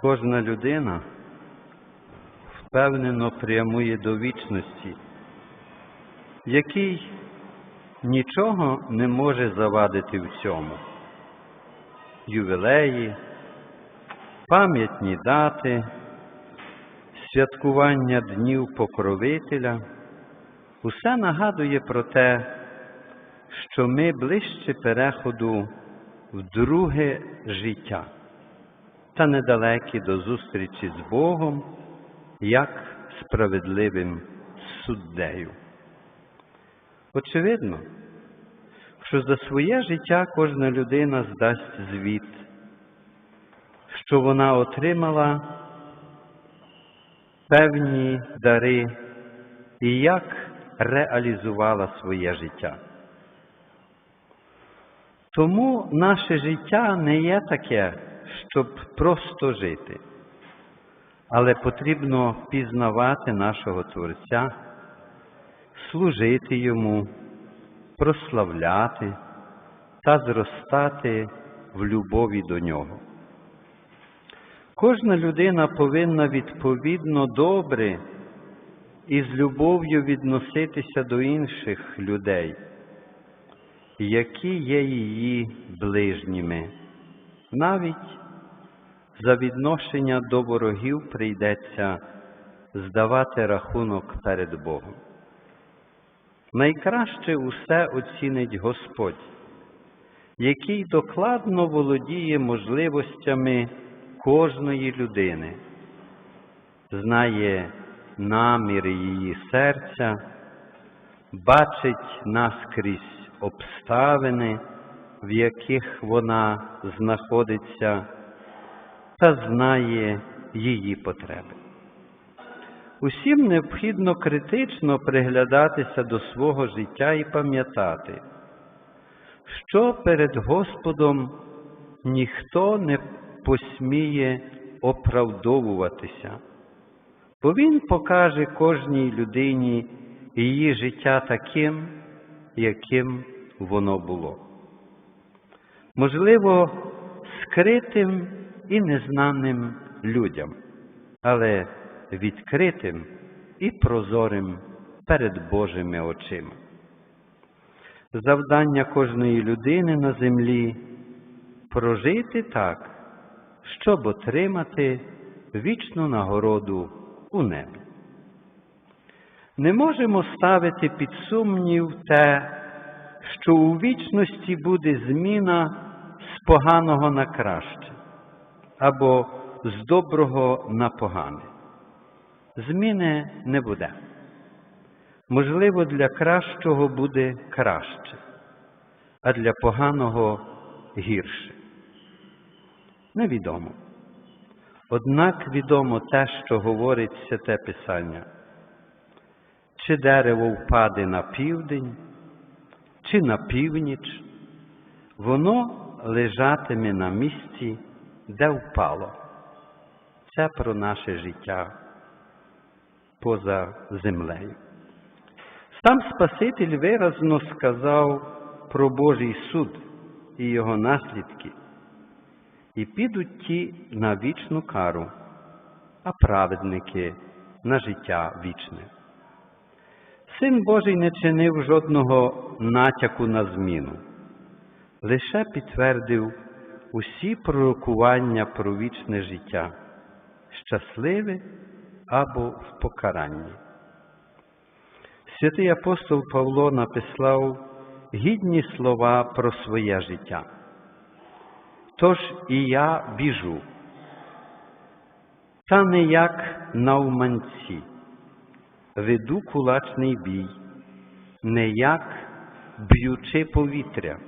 Кожна людина впевнено прямує до вічності, який нічого не може завадити в цьому. Ювілеї, пам'ятні дати, святкування днів покровителя усе нагадує про те, що ми ближче переходу в друге життя та недалекі до зустрічі з Богом як справедливим суддею. Очевидно, що за своє життя кожна людина здасть звіт, що вона отримала певні дари і як реалізувала своє життя. Тому наше життя не є таке, щоб просто жити, але потрібно пізнавати нашого Творця, служити Йому, прославляти та зростати в любові до Нього. Кожна людина повинна відповідно добре і з любов'ю відноситися до інших людей, які є її ближніми. Навіть за відношення до ворогів прийдеться здавати рахунок перед Богом. Найкраще усе оцінить Господь, який докладно володіє можливостями кожної людини, знає наміри її серця, бачить наскрізь обставини, в яких вона знаходиться, та знає її потреби. Усім необхідно критично приглядатися до свого життя і пам'ятати, що перед Господом ніхто не посміє оправдовуватися, бо Він покаже кожній людині її життя таким, яким воно було. Можливо, скритим і незнаним людям, але відкритим і прозорим перед Божими очима. Завдання кожної людини на землі прожити так, щоб отримати вічну нагороду у небі. Не можемо ставити під сумнів те, що у вічності буде зміна з поганого на краще або з доброго на погане. Зміни не буде. Можливо, для кращого буде краще, а для поганого гірше. Невідомо. Однак відомо те, що говорить святе Писання. Чи дерево впаде на південь, чи на північ, воно лежатиме на місці, де впало. Це про наше життя поза землею. Сам Спаситель виразно сказав про Божий суд і його наслідки, і підуть ті на вічну кару, а праведники на життя вічне. Син Божий не чинив жодного натяку на зміну, лише підтвердив усі пророкування про вічне життя, щасливе або в покаранні. Святий апостол Павло написав гідні слова про своє життя. Тож і я біжу, та не як навманці, веду кулачний бій, не як б'ючи повітря,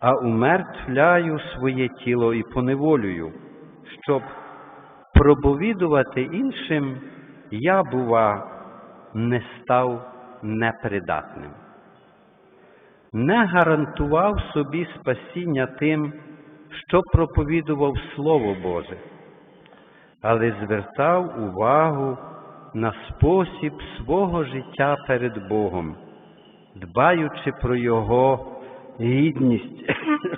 а умертвляю своє тіло і поневолюю, щоб проповідувати іншим, я, бува, не став непридатним. Не гарантував собі спасіння тим, що проповідував Слово Боже, але звертав увагу на спосіб свого життя перед Богом, дбаючи про Його гідність,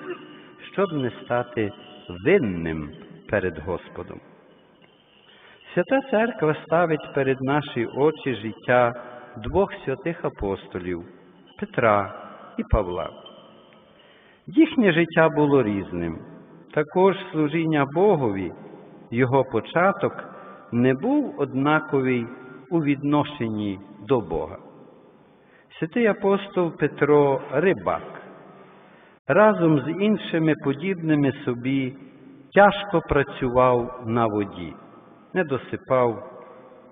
щоб не стати винним перед Господом. Свята Церква ставить перед наші очі життя двох святих апостолів Петра і Павла. Їхнє життя було різним. Також служіння Богові, його початок не був однаковий у відношенні до Бога. Святий апостол Петро рибак, разом з іншими подібними собі тяжко працював на воді, не досипав,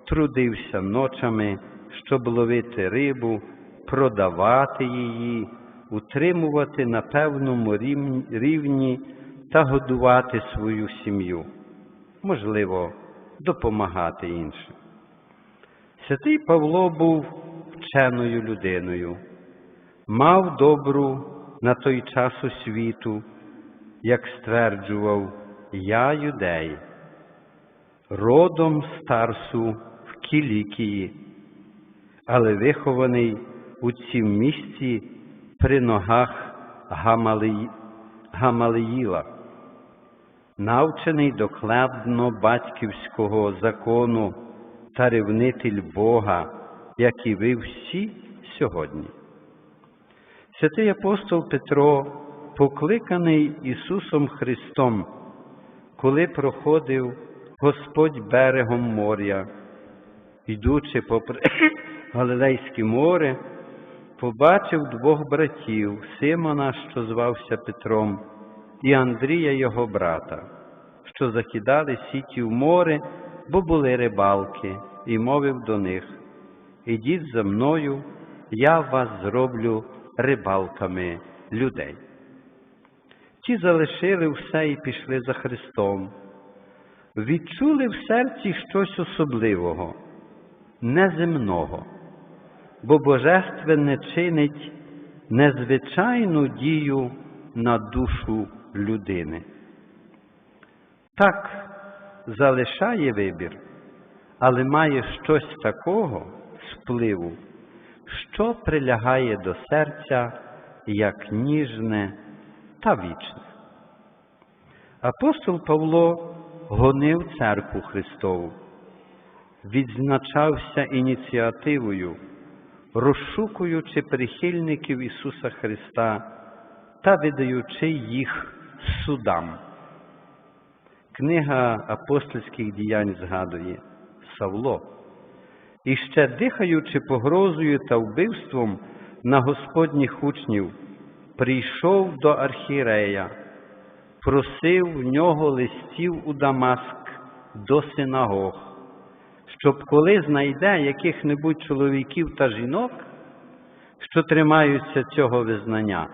трудився ночами, щоб ловити рибу, продавати її, утримувати на певному рівні та годувати свою сім'ю, можливо, допомагати іншим. Святий Павло був вченою людиною, мав добру на той час освіту, як стверджував я юдей, родом старсу в Кілікії, але вихований у цім місці при ногах Гамалиї... Гамалиїла, навчений докладно батьківського закону та ревнитель Бога, як і ви всі сьогодні. Святий апостол Петро, покликаний Ісусом Христом, коли проходив Господь берегом моря, йдучи попри Галилейське море, побачив двох братів Симона, що звався Петром, і Андрія його брата, що закидали сіті в море, бо були рибалки, і мовив до них Ідіть за мною, я вас зроблю рибалками людей. Ті залишили все і пішли за Христом, відчули в серці щось особливого, неземного, бо Божественне чинить незвичайну дію на душу людини. Так залишає вибір, але має щось такого впливу, що прилягає до серця як ніжне та вічне. Апостол Павло гонив церкву Христову, відзначався ініціативою, розшукуючи прихильників Ісуса Христа та видаючи їх судам. Книга апостольських діянь згадує Савло і ще дихаючи погрозою та вбивством на Господніх учнів, прийшов до архірея, просив в нього листів у Дамаск до синагог, щоб коли знайде яких-небудь чоловіків та жінок, що тримаються цього визнання,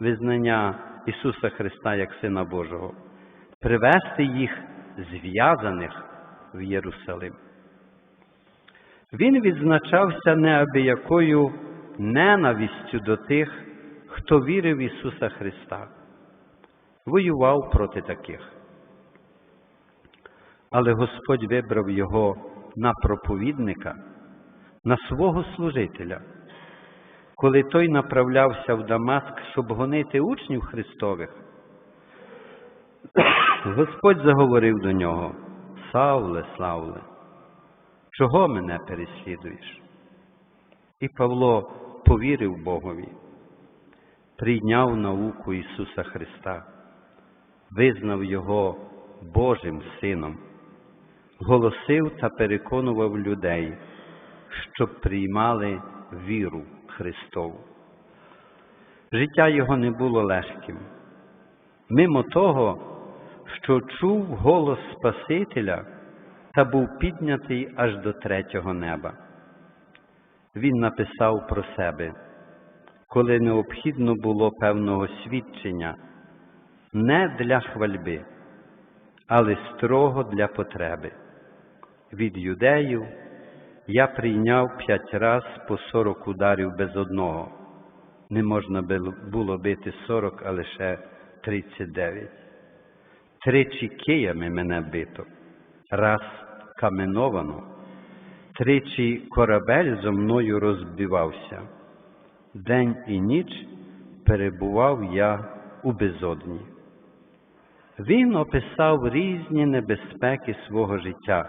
визнання Ісуса Христа як Сина Божого, привести їх зв'язаних в Єрусалим. Він відзначався неабиякою ненавістю до тих, хто вірив в Ісуса Христа, воював проти таких. Але Господь вибрав його на проповідника, на свого служителя. Коли той направлявся в Дамаск, щоб гонити учнів Христових, Господь заговорив до нього: Савле, Савле, чого мене переслідуєш? І Павло повірив Богові, прийняв науку Ісуса Христа, визнав Його Божим Сином, голосив та переконував людей, щоб приймали віру Христову. Життя його не було легким. Мимо того, що чув голос Спасителя та був піднятий аж до третього неба. Він написав про себе, коли необхідно було певного свідчення, не для хвальби, але строго для потреби. Від юдеїв я прийняв п'ять раз по сорок ударів без одного. Не можна було бити сорок, а лише тридцять дев'ять. Тричі киями мене бито, раз каменовано, тричі корабель зо мною розбивався. День і ніч перебував я у безодні. Він описав різні небезпеки свого життя,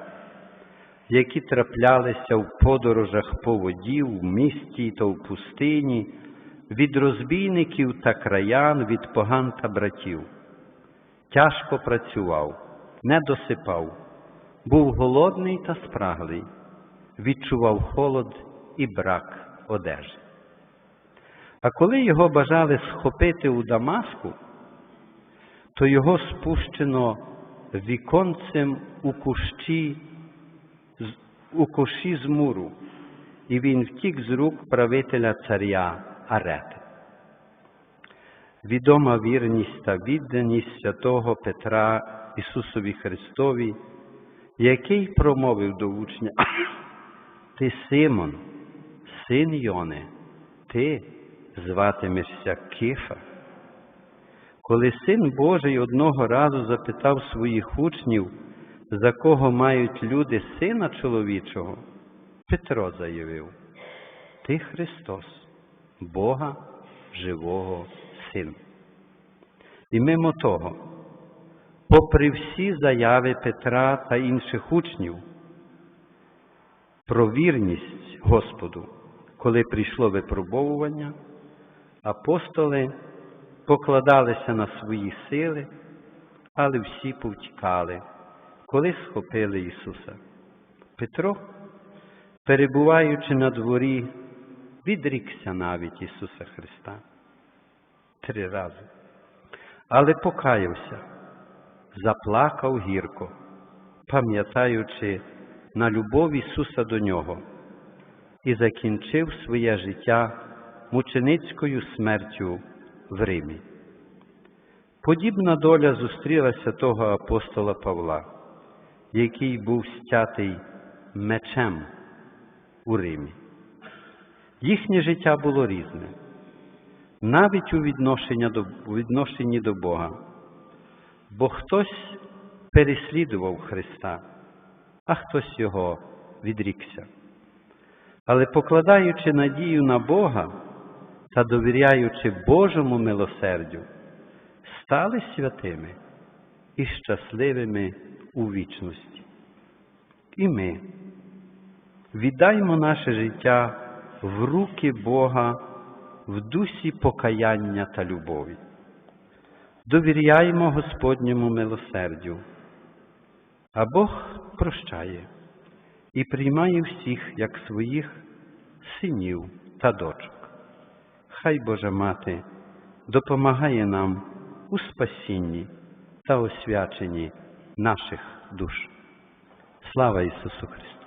які траплялися в подорожах по воді, в місті та в пустині, від розбійників та краян, від поган та братів. Тяжко працював, не досипав, був голодний та спраглий, відчував холод і брак одежі. А коли його бажали схопити у Дамаску, то його спущено віконцем у кущі, у кущі з муру, і він втік з рук правителя царя Арети. Відома вірність та відданість святого Петра Ісусові Христові, який промовив до учня, Ти Симон, син Йони, ти зватимешся Кифа. Коли син Божий одного разу запитав своїх учнів, за кого мають люди сина чоловічого, Петро заявив, Ти Христос, Бога живого Син. І мимо того, попри всі заяви Петра та інших учнів про вірність Господу, коли прийшло випробовування, апостоли покладалися на свої сили, але всі повтікали, коли схопили Ісуса. Петро, перебуваючи на дворі, відрікся навіть Ісуса Христа три рази, але покаявся, заплакав гірко, пам'ятаючи на любов Ісуса до нього, і закінчив своє життя мученицькою смертю в Римі. Подібна доля зустрілася того апостола Павла, який був стятий мечем у Римі. Їхнє життя було різне, навіть у відношенні до, у відношенні до Бога, бо хтось переслідував Христа, а хтось його відрікся. Але покладаючи надію на Бога та довіряючи Божому милосердю, стали святими і щасливими у вічності. І ми віддаймо наше життя в руки Бога в дусі покаяння та любові. Довіряємо Господньому милосердю, а Бог прощає і приймає всіх як своїх синів та дочок. Хай Божа Мати допомагає нам у спасінні та освяченні наших душ. Слава Ісусу Христу!